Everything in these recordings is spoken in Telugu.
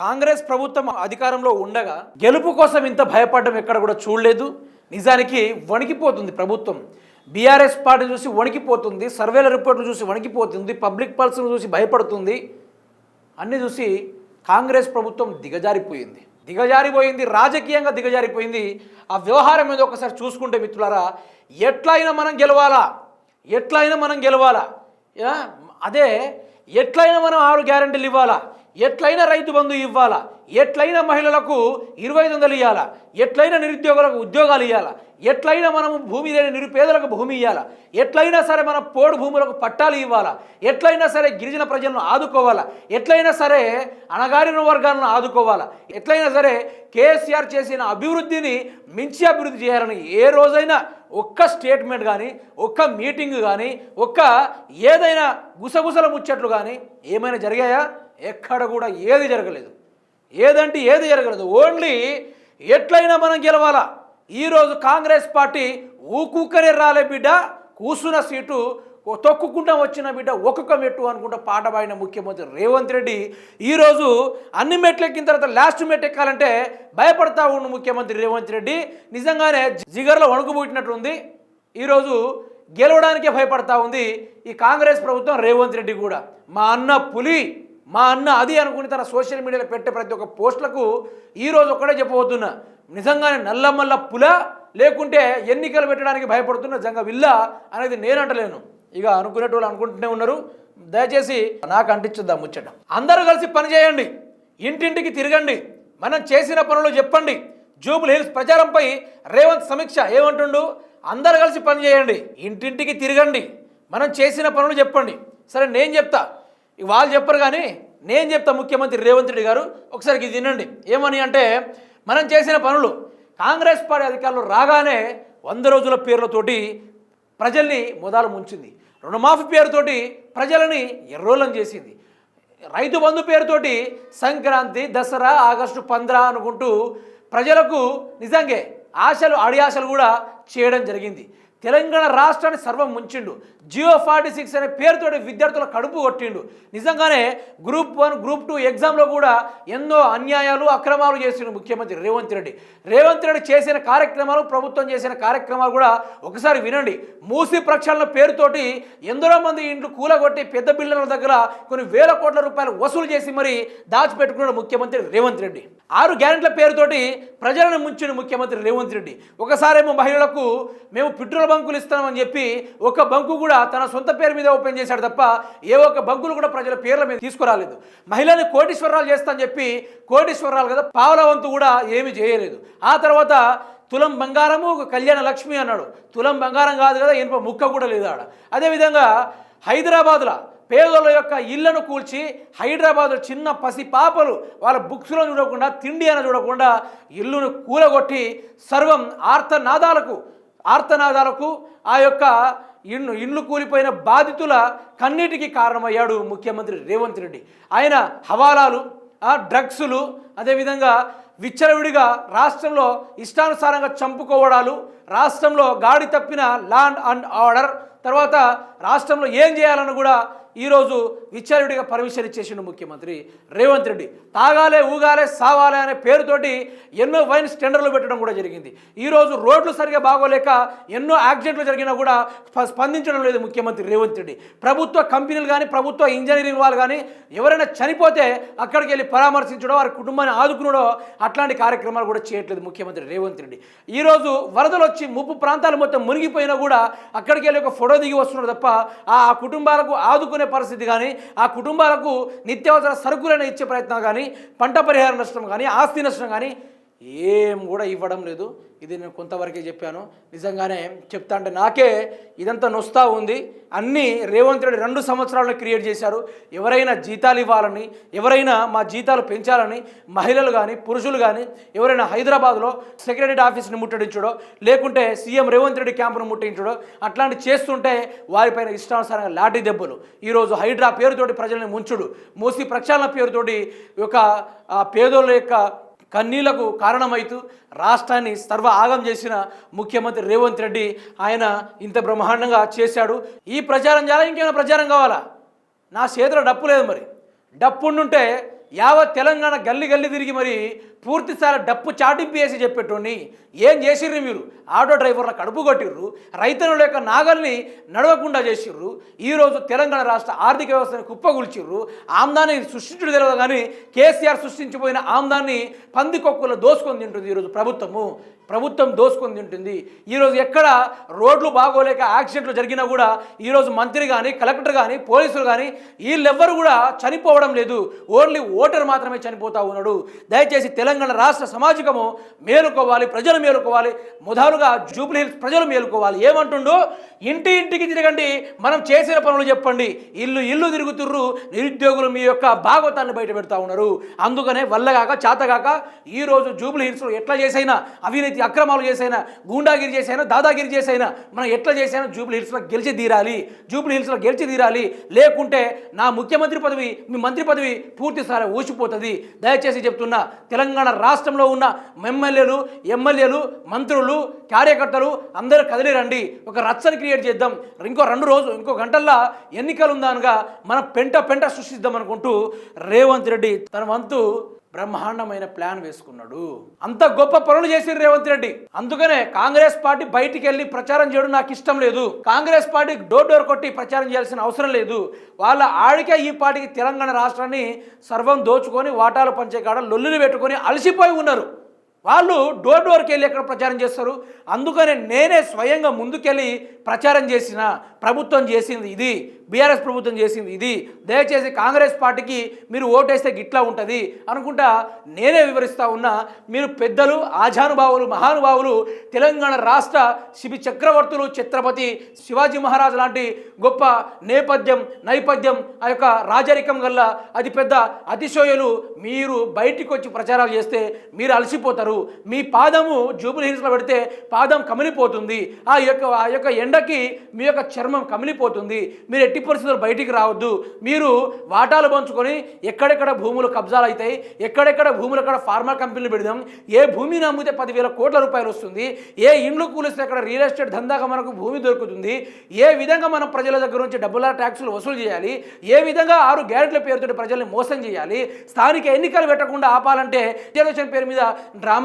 కాంగ్రెస్ ప్రభుత్వం అధికారంలో ఉండగా గెలుపు కోసం ఇంత భయపడడం ఎక్కడ కూడా చూడలేదు. నిజానికి వణికిపోతుంది ప్రభుత్వం. బీఆర్ఎస్ పార్టీ చూసి వణికిపోతుంది సర్వేల రిపోర్ట్లు చూసి వణికిపోతుంది పబ్లిక్ పల్స్ను చూసి భయపడుతుంది. అన్నీ చూసి కాంగ్రెస్ ప్రభుత్వం దిగజారిపోయింది. దిగజారిపోయింది రాజకీయంగా దిగజారిపోయింది. ఆ వ్యవహారం మీద ఒకసారి చూసుకుంటే మిత్రులారా ఎట్లయినా మనం గెలవాలా? ఎట్లయినా మనం గెలవాలా? అదే ఎట్లయినా మనం ఆరు గ్యారెంటీలు ఇవ్వాలా? ఎట్లయినా రైతు బంధు ఇవ్వాలా? ఎట్లయినా మహిళలకు ఇరవై ఐదు వందలు ఇవ్వాలా ఎట్లయినా నిరుద్యోగులకు ఉద్యోగాలు ఇవ్వాలా ఎట్లయినా మనం భూమి లేని నిరుపేదలకు భూమి ఇవ్వాలా ఎట్లయినా సరే మనం పోడు భూములకు పట్టాలు ఇవ్వాలా? ఎట్లయినా సరే గిరిజన ప్రజలను ఆదుకోవాలా? ఎట్లయినా సరే అణగారిన వర్గాలను ఆదుకోవాలా? ఎట్లయినా సరే కేసీఆర్ చేసిన అభివృద్ధిని మించి అభివృద్ధి చేయాలని ఏ రోజైనా ఒక్క స్టేట్మెంట్ కానీ ఒక్క మీటింగ్ కానీ ఒక్క ఏదైనా గుసగుసల ముచ్చట్లు కానీ ఏమైనా జరిగాయా? ఎక్కడ కూడా ఏది జరగలేదు. ఏదంటే ఏది జరగలేదు. ఓన్లీ ఎట్లయినా మనం గెలవాలా. ఈరోజు కాంగ్రెస్ పార్టీ ఊకూకనే రాలే బిడ్డ. కూసున్న సీటు ఓ తొక్కుకుంటా వచ్చిన బిడ్డ ఒక్కొక్క మెట్టు అనుకుంటా పాట పాడిన ముఖ్యమంత్రి రేవంత్ రెడ్డి. ఈరోజు అన్ని మెట్లు ఎక్కిన తర్వాత లాస్ట్ మెట్ ఎక్కాలంటే భయపడతా ఉండు ముఖ్యమంత్రి రేవంత్ రెడ్డి. నిజంగానే జిగర్లో వణుకుబుట్టినట్లుంది ఈరోజు గెలవడానికే భయపడతా ఉంది ఈ కాంగ్రెస్ ప్రభుత్వం రేవంత్ రెడ్డి కూడా. మా అన్న పులి మా అన్న అది అనుకుని తన సోషల్ మీడియాలో పెట్టే ప్రతి ఒక్క పోస్టులకు ఈరోజు ఒక్కడే చెప్పబోతున్నా. నిజంగానే నల్లమల్ల పుల లేకుంటే ఎన్నికలు పెట్టడానికి భయపడుతున్న జంగ విల్ల అనేది నేను అంటలేను. ఇక అనుకునేటోళ్ళు అనుకుంటూనే ఉన్నారు. దయచేసి నాకు అంటించుద్దాం ముచ్చట? అందరూ కలిసి పని చేయండి. ఇంటింటికి తిరగండి. మనం చేసిన పనులు చెప్పండి. జూబుల్ హిల్స్ ప్రచారంపై రేవంత్ సమీక్ష ఏమంటుండు? అందరు కలిసి పని చేయండి. ఇంటింటికి తిరగండి. మనం చేసిన పనులు చెప్పండి. సరే నేను చెప్తా. వాళ్ళు చెప్పరు కానీ నేను చెప్తా ముఖ్యమంత్రి రేవంత్ రెడ్డి గారు ఒకసారి ఇది వినండి. ఏమని అంటే మనం చేసిన పనులు కాంగ్రెస్ పార్టీ అధికారులు రాగానే వంద రోజుల పేర్లతోటి ప్రజల్ని మొదలు ముంచింది. రుణమాఫీ పేరుతోటి ప్రజలని ఎర్రోలం చేసింది. రైతు బంధు పేరుతోటి సంక్రాంతి దసరా ఆగస్టు పంద్రా అనుకుంటూ ప్రజలకు నిజంగా ఆశలు అడియాశలు ఆశలు కూడా చేయడం జరిగింది. తెలంగాణ రాష్ట్రాన్ని సర్వం ముంచిండు. జియో ఫార్టీ సిక్స్ అనే పేరుతో విద్యార్థుల కడుపు కొట్టిండు. నిజంగానే గ్రూప్ వన్ గ్రూప్ టూ ఎగ్జామ్లో కూడా ఎన్నో అన్యాయాలు అక్రమాలు చేసిండు ముఖ్యమంత్రి రేవంత్ రెడ్డి. రేవంత్ రెడ్డి చేసిన కార్యక్రమాలు ప్రభుత్వం చేసిన కార్యక్రమాలు కూడా ఒకసారి వినండి. మూసి ప్రక్షాళన పేరుతోటి ఎందరో మంది ఇండ్లు కూలగొట్టి పెద్ద బిల్డర్ల దగ్గర కొన్ని వేల కోట్ల రూపాయలు వసూలు చేసి మరి దాచిపెట్టుకున్నాడు ముఖ్యమంత్రి రేవంత్ రెడ్డి. ఆరు గ్యారెంట్ల పేరుతోటి ప్రజలను ముంచిన ముఖ్యమంత్రి రేవంత్ రెడ్డి. ఒకసారేమో మహిళలకు మేము పెట్రోల్ బంకులు ఇస్తామని చెప్పి ఒక బంకు కూడా తన సొంత పేరు మీద ఓపెన్ చేశాడు తప్ప ఏ ఒక్క బంకులు కూడా ప్రజల పేర్ల మీద తీసుకురాలేదు. మహిళని కోటీశ్వరాలు చేస్తానని చెప్పి కోటీశ్వరాలు కదా పావల వంతు కూడా ఏమీ చేయలేదు. ఆ తర్వాత తులం బంగారము ఒక కళ్యాణ లక్ష్మి అన్నాడు. తులం బంగారం కాదు కదా ఇనుప ముక్క కూడా లేదు ఆడ. అదేవిధంగా హైదరాబాద్లో పేదల యొక్క ఇళ్ళను కూల్చి హైదరాబాద్లో చిన్న పసి పాపలు వాళ్ళ బుక్స్లో చూడకుండా తిండి అని చూడకుండా ఇల్లును కూలగొట్టి సర్వం ఆర్తనాదాలకు ఆర్తనాదాలకు ఆ యొక్క ఇండ్లు ఇండ్లు కూలిపోయిన బాధితుల కన్నీటికి కారణమయ్యాడు ముఖ్యమంత్రి రేవంత్ రెడ్డి. ఆయన హవాలాలు డ్రగ్స్లు డ్రగ్సులు అదేవిధంగా విచ్చలవిడిగా రాష్ట్రంలో ఇష్టానుసారంగా చంపుకోవడాలు రాష్ట్రంలో గాడి తప్పిన ల్యాండ్ అండ్ ఆర్డర్ తర్వాత రాష్ట్రంలో ఏం చేయాలని కూడా ఈరోజు విచారుడిగా పర్మిషన్ ఇచ్చేసిండు ముఖ్యమంత్రి రేవంత్ రెడ్డి. తాగాలే ఊగాలే సావాలే అనే పేరుతోటి ఎన్నో వైన్స్ టెండర్లు పెట్టడం కూడా జరిగింది. ఈరోజు రోడ్లు సరిగా బాగోలేక ఎన్నో యాక్సిడెంట్లు జరిగినా కూడా స్ప- స్పందించడం లేదు ముఖ్యమంత్రి రేవంత్ రెడ్డి. ప్రభుత్వ కంపెనీలు కానీ ప్రభుత్వ ఇంజనీరింగ్ వాళ్ళు కానీ ఎవరైనా చనిపోతే అక్కడికి వెళ్ళి పరామర్శించడో వారి కుటుంబాన్ని ఆదుకునడో అట్లాంటి కార్యక్రమాలు కూడా చేయట్లేదు ముఖ్యమంత్రి రేవంత్ రెడ్డి. ఈరోజు వరదలు వచ్చి ముప్పు ప్రాంతాలు మొత్తం మునిగిపోయినా కూడా అక్కడికి వెళ్ళి ఒక ఫోటో దిగి వస్తున్నారు తప్ప ఆ కుటుంబాలకు ఆదుకునే పరిస్థితి కానీ ఆ కుటుంబాలకు నిత్యావసర సరుకులను ఇచ్చే ప్రయత్నం కానీ పంట పరిహార నష్టం కానీ ఆస్తి నష్టం కానీ ఏం కూడా ఇవ్వడం లేదు. ఇది నేను కొంతవరకే చెప్పాను. నిజంగానే చెప్తా అంటే నాకే ఇదంతా నొస్తా ఉంది. అన్నీ రేవంత్ రెడ్డి రెండు సంవత్సరాలను క్రియేట్ చేశారు. ఎవరైనా జీతాలు ఇవ్వాలని ఎవరైనా మా జీతాలు పెంచాలని మహిళలు కానీ పురుషులు కానీ ఎవరైనా హైదరాబాద్లో సెక్రటరీ ఆఫీస్ని ముట్టడించడో లేకుంటే సీఎం రేవంత్ రెడ్డి క్యాంపును ముట్టించడో అట్లాంటి చేస్తుంటే వారిపైన ఇష్టానుసారంగా లాఠీ దెబ్బలు. ఈరోజు హైడ్రా పేరుతోటి ప్రజల్ని ముంచుడు. మూసి ప్రక్షాళన పేరుతోటి ఒక పేదోళ్ళ యొక్క కన్నీలకు కారణమైతూ రాష్ట్రాన్ని సర్వ ఆగం చేసిన ముఖ్యమంత్రి రేవంత్ రెడ్డి ఆయన ఇంత బ్రహ్మాండంగా చేశాడు. ఈ ప్రచారం చాలా ఇంకేమైనా ప్రచారం కావాలా? నా చేతిలో డప్పు లేదు మరి. డప్పు ఉండుంటే యావత్ తెలంగాణ గల్లి గల్లి తిరిగి మరి పూర్తిసారి డప్పు చాటింపు వేసి చెప్పేటోని ఏం చేసిర్రు మీరు? ఆటో డ్రైవర్ల కడుపు కొట్టిర్రు. రైతన్నుల యొక్క నాగల్ని నడవకుండా చేసిర్రు. ఈరోజు తెలంగాణ రాష్ట్ర ఆర్థిక వ్యవస్థని కుప్పగూల్చిర్రు ఆమ్దాన్ని సృష్టించడం తెలియదు కానీ కేసీఆర్ సృష్టించిపోయిన ఆమ్దాన్ని పందికొక్కులు దోసుకొని తింటుంది ఈరోజు ప్రభుత్వము. ప్రభుత్వం దోసుకొని తింటుంది. ఈరోజు ఎక్కడ రోడ్లు బాగోలేక యాక్సిడెంట్లు జరిగినా కూడా ఈరోజు మంత్రి కానీ కలెక్టర్ కానీ పోలీసులు కానీ వీళ్ళెవ్వరు కూడా చనిపోవడం లేదు. ఓన్లీ ఓటర్ మాత్రమే చనిపోతా ఉన్నాడు. దయచేసి తెలంగాణ రాష్ట్ర సమాజికము మేలుకోవాలి ప్రజలు మేలుకోవాలి మొదలుగా జూబ్లీ హిల్స్ ప్రజలు మేలుకోవాలి. ఏమంటుండో ఇంటి ఇంటికి తిరగండి మనం చేసిన పనులు చెప్పండి. ఇల్లు ఇల్లు తిరుగుతుర్రు నిరుద్యోగులు మీ యొక్క భాగవతాన్ని బయట పెడతా ఉన్నారు. అందుకనే వల్లగాక చాతగాక ఈరోజు జూబ్లీ హిల్స్లో ఎట్లా చేసైనా అవినీతి అక్రమాలు చేసైనా గూండాగిరి చేసైనా దాదాగిరి చేసైనా మనం ఎట్లా చేసైనా జూబ్లీ హిల్స్లో గెలిచి తీరాలి. జూబ్లీ హిల్స్లో గెలిచి తీరాలి. లేకుంటే నా ముఖ్యమంత్రి పదవి మీ మంత్రి పదవి పూర్తి స్థాయి ఊసిపోతుంది. దయచేసి చెప్తున్నా తెలంగాణ రాష్ట్రంలో ఉన్న ఎమ్మెల్యేలు ఎమ్మెల్యేలు మంత్రులు కార్యకర్తలు అందరూ కదిలి రండి ఒక రచ్చని క్రియేట్ చేద్దాం. ఇంకో రెండు రోజు ఇంకో గంటల్లో ఎన్నికలు ఉందనగా మనం పెంట పెంట సృష్టిద్దాం అనుకుంటూ రేవంత్ రెడ్డి తన వంతు బ్రహ్మాండమైన ప్లాన్ వేసుకున్నాడు. అంత గొప్ప పనులు చేసి రేవంత్ రెడ్డి. అందుకనే కాంగ్రెస్ పార్టీ బయటికి వెళ్ళి ప్రచారం చేయడం నాకు ఇష్టం లేదు. కాంగ్రెస్ పార్టీ డోర్ డోర్ కొట్టి ప్రచారం చేయాల్సిన అవసరం లేదు. వాళ్ళ ఆడికే ఈ పార్టీకి తెలంగాణ రాష్ట్రాన్ని సర్వం దోచుకొని వాటాలు పంచే కాడ లొల్లులు పెట్టుకొని అలసిపోయి ఉన్నారు. వాళ్ళు డోర్ డోర్కి వెళ్ళి ఎక్కడ ప్రచారం చేస్తారు? అందుకనే నేనే స్వయంగా ముందుకెళ్ళి ప్రచారం చేసిన ప్రభుత్వం చేసింది ఇది బీఆర్ఎస్ ప్రభుత్వం చేసింది ఇది. దయచేసి కాంగ్రెస్ పార్టీకి మీరు ఓటేస్తే గిట్లా ఉంటుంది అనుకుంటా నేనే వివరిస్తా ఉన్నా మీరు పెద్దలు ఆజానుభావులు మహానుభావులు తెలంగాణ రాష్ట్ర శిబి చక్రవర్తులు ఛత్రపతి శివాజీ మహారాజ్ లాంటి గొప్ప నేపథ్యం నైపథ్యం ఆ యొక్క రాజరికం గల్ల అది పెద్ద మీరు బయటికి వచ్చి ప్రచారాలు చేస్తే మీరు అలసిపోతారు. మీ పాదము జూబుల్ హిల్స్లో పెడితే పాదం కమిలిపోతుంది. ఆ యొక్క ఆ యొక్క ఎండకి మీ యొక్క చర్మం కమిలిపోతుంది. మీరు ఎట్టి పరిస్థితులు బయటికి రావద్దు. మీరు వాటాలు పంచుకొని ఎక్కడెక్కడ భూములు కబ్జాలు అవుతాయి ఎక్కడెక్కడ భూములు అక్కడ ఫార్మా కంపెనీలు పెడదాం ఏ భూమిని అమ్మితే పదివేల కోట్ల రూపాయలు వస్తుంది ఏ ఇండ్లు కూలిస్తే అక్కడ రియల్ ఎస్టేట్ దందాగా మనకు భూమి దొరుకుతుంది ఏ విధంగా మనం ప్రజల దగ్గర నుంచి డబ్బుల ట్యాక్సులు వసూలు చేయాలి ఏ విధంగా ఆరు గ్యారెంట్ల పేరుతో ప్రజల్ని మోసం చేయాలి స్థానిక ఎన్నికలు పెట్టకుండా ఆపాలంటే రిజర్వేషన్ పేరు మీద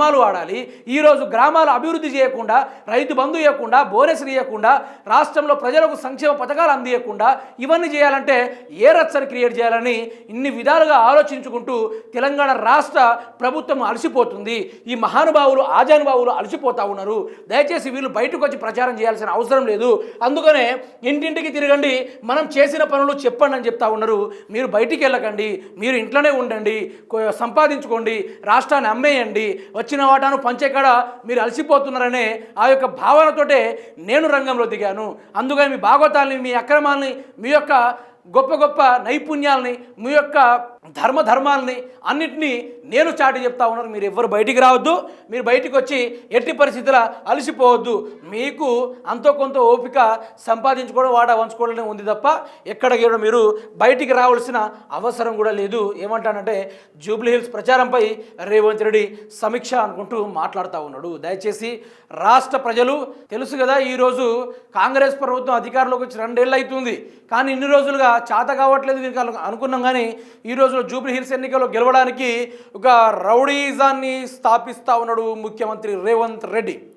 గ్రామాలు వాడాలి. ఈరోజు గ్రామాలు అభివృద్ధి చేయకుండా రైతు బంధు ఇవ్వకుండా బోనస్లు ఇవ్వకుండా రాష్ట్రంలో ప్రజలకు సంక్షేమ పథకాలు అందియకుండా ఇవన్నీ చేయాలంటే ఏ రచ్చని క్రియేట్ చేయాలని ఇన్ని విధాలుగా ఆలోచించుకుంటూ తెలంగాణ రాష్ట్ర ప్రభుత్వం అలసిపోతుంది. ఈ మహానుభావులు ఆజానుభావులు అలసిపోతా ఉన్నారు. దయచేసి వీళ్ళు బయటకు వచ్చి ప్రచారం చేయాల్సిన అవసరం లేదు. అందుకనే ఇంటింటికి తిరగండి మనం చేసిన పనులు చెప్పండి అని చెప్తా ఉన్నారు. మీరు బయటికి వెళ్ళకండి మీరు ఇంట్లోనే ఉండండి సంపాదించుకోండి రాష్ట్రాన్ని అమ్మేయండి వచ్చిన వాటాను పంచేకాడ మీరు అలసిపోతున్నారనే ఆ యొక్క భావనతోటే నేను రంగంలో దిగాను. అందుకని మీ భాగవతాల్ని మీ అక్రమాల్ని మీ యొక్క గొప్ప గొప్ప నైపుణ్యాలని మీ యొక్క ధర్మ ధర్మాలని అన్నిటినీ నేను చాటి చెప్తా ఉన్నారు. మీరు ఎవ్వరు బయటికి రావద్దు. మీరు బయటికి వచ్చి ఎట్టి పరిస్థితుల అలసిపోవద్దు. మీకు అంతో కొంత ఓపిక సంపాదించుకోవడం వాడ వంచుకోవడం ఉంది తప్ప ఎక్కడికి కూడా మీరు బయటికి రావాల్సిన అవసరం కూడా లేదు. ఏమంటానంటే జూబ్లీ హిల్స్ ప్రచారంపై రేవంత్ రెడ్డి సమీక్ష అనుకుంటూ మాట్లాడుతూ ఉన్నాడు. దయచేసి రాష్ట్ర ప్రజలు తెలుసు కదా ఈరోజు కాంగ్రెస్ ప్రభుత్వం అధికారంలోకి వచ్చి రెండేళ్ళు అవుతుంది. కానీ ఇన్ని రోజులుగా చేత కావట్లేదు వీరికి అనుకున్నాం కానీ ఈ రోజుల్లో జూబ్లీ హిల్స్ ఎన్నికల్లో గెలవడానికి ఒక రౌడీజాన్ని స్థాపిస్తా ఉన్నాడు ముఖ్యమంత్రి రేవంత్ రెడ్డి.